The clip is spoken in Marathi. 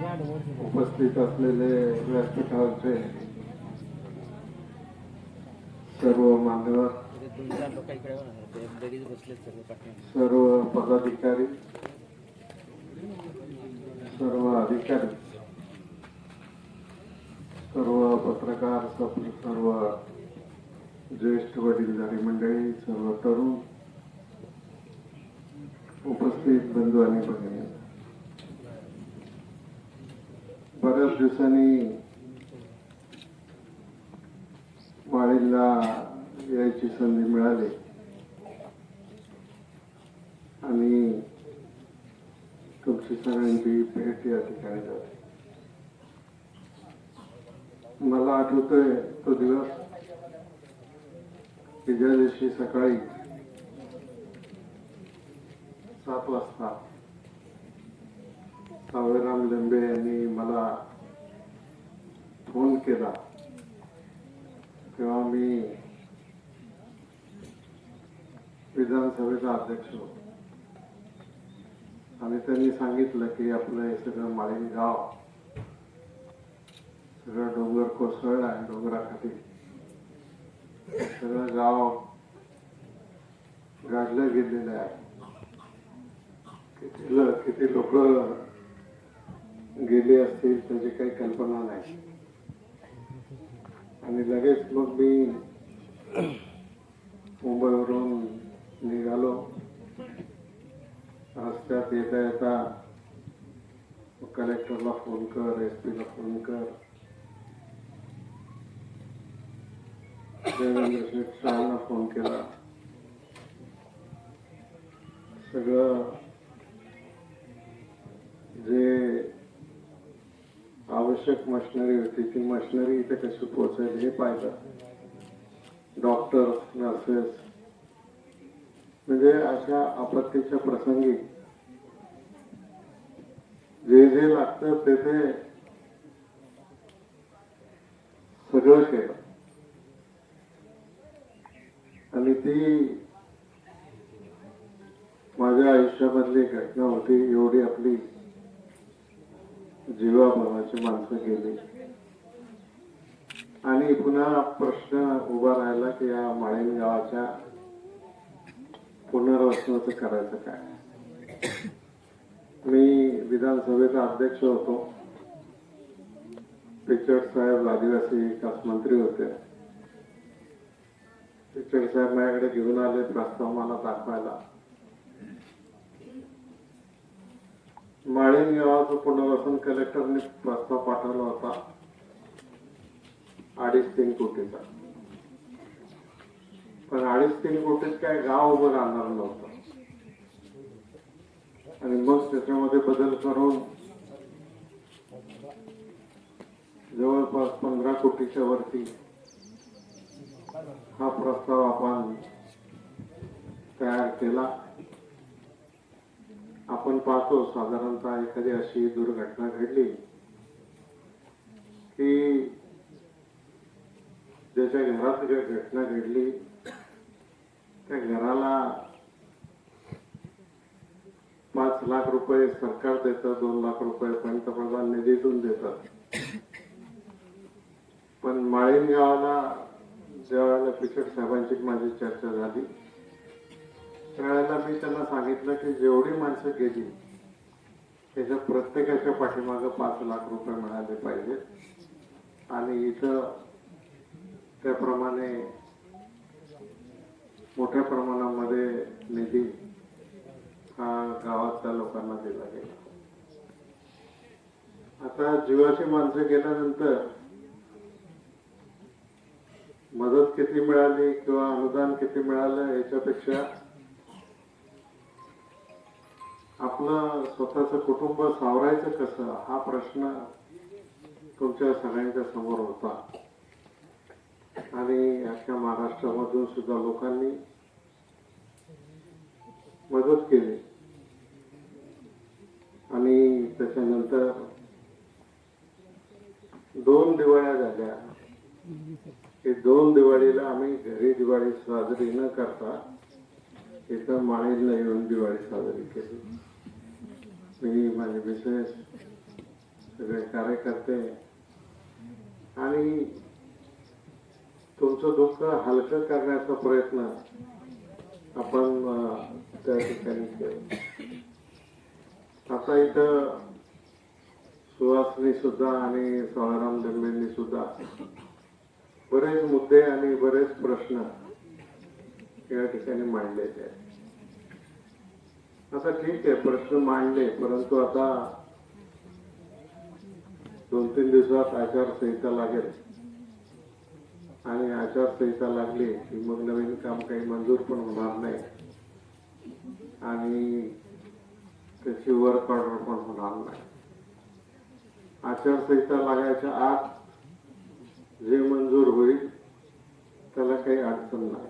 उपस्थित असलेले व्यासपीठावरचे सर्व मान्यवर सर्व पदाधिकारी सर्व अधिकारी सर्व पत्रकार सर्व ज्येष्ठ वडीलधारी मंडळी सर्व तरुण उपस्थित बंधू आणि भगिनी. बऱ्याच दिवसांनी वाळीला यायची संधी मिळाली. आणि तुमची सगळ्यांची भेट या ठिकाणी झाली. मला आठवतोय तो दिवस की ज्या दिवशी सकाळी सात वाजता सावळेराम लिंबे यांनी मला फोन केला. तेव्हा मी विधानसभेचा अध्यक्ष होतो. आणि त्यांनी सांगितलं की आपलं हे सगळं माळीन गाव सगळं डोंगर कोसळलं आहे डोंगराखाली सगळं गाव गाडलं गेलेलं आहे. किती किती लोक गेले असतील त्याची काही कल्पना नाही. आणि लगेच मग मी मुंबईवरून निघालो. रस्त्यात येता येता कलेक्टरला फोन कर एस पीला फोन कर. देवेंद्र शेठ शहाना फोन केला. सगळं आवश्यक मशिनरी होती. ती मशिनरी इथे कशी पोहोचेल हे पाहिलं. Doctor nurses. म्हणजे अशा आपत्तीच्या प्रसंगी जे जे लागतं तेथे सगळं केलं. आणि ती माझ्या आयुष्यामधली घटना होती. एवढी आपली जीवाभावाची माणसं गेली. आणि पुन्हा प्रश्न उभा राहिला की या माळेन गावाच्या पुनर्वसनाचं करायचं काय? मी विधानसभेचा अध्यक्ष होतो. पिचड साहेब आदिवासी विकास मंत्री होते. पिचड साहेब माझ्याकडे घेऊन आले प्रस्ताव मला दाखवायला. माळी गावाचं पुनर्वसन कलेक्टरने प्रस्ताव पाठवला होता. अडीच तीन कोटीचा. पण अडीच तीन कोटीत काय गाव उभं राहणार नव्हतं. आणि मग त्याच्यामध्ये बदल करून जवळपास पंधरा कोटीच्या वरती हा प्रस्ताव आपण तयार केला. आपण पाहतो साधारणतः एखादी अशी दुर्घटना घडली की ज्याच्या घरात घटना घडली त्या घराला पाच लाख रुपये सरकार देतं दोन लाख रुपये पंतप्रधान निधीतून देतात. पण माळीन गावाला ज्या वेळेला पिचड साहेबांची माझी चर्चा झाली त्यावेळेला मी त्यांना सांगितलं की जेवढी माणसं गेली त्याच्या प्रत्येकाच्या पाठीमागं पाच लाख रुपये मिळाले पाहिजेत आणि इथं त्याप्रमाणे मोठ्या प्रमाणामध्ये निधी हा गावातल्या लोकांना दिला गेला. आता जीवाची माणसं गेल्यानंतर मदत किती मिळाली किंवा अनुदान किती मिळालं याच्यापेक्षा आपलं स्वतःच कुटुंब सावरायचं कसं? हा प्रश्न तुमच्या सगळ्यांच्या समोर होता. आणि अख्ख्या महाराष्ट्रामधून सुद्धा लोकांनी मदत केली. आणि त्याच्यानंतर दोन दिवाळ्या झाल्या. हे दोन दिवाळीला आम्ही घरी दिवाळी साजरी न करता एका माळीला येऊन दिवाळी साजरी केली मी माझे मिसेस सगळे कार्यकर्ते आणि तुमचं दुःख हलकं करण्याचा प्रयत्न आपण त्या ठिकाणी केला आता इथं सुहासनी सुद्धा आणि सोळाराम धर्मेंनी सुद्धा बरेच मुद्दे आणि बरेच प्रश्न या ठिकाणी मांडलेले आहेत आता ठीक आहे प्रश्न मांडले परंतु आता दोन तीन दिवसात आचारसंहिता लागेल. आणि आचारसंहिता लागली की मग नवीन काम काही मंजूर पण होणार नाही. आणि त्याची वर्क ऑर्डर पण होणार नाही. आचारसंहिता लागायच्या आत जे मंजूर होईल त्याला काही अडचण नाही.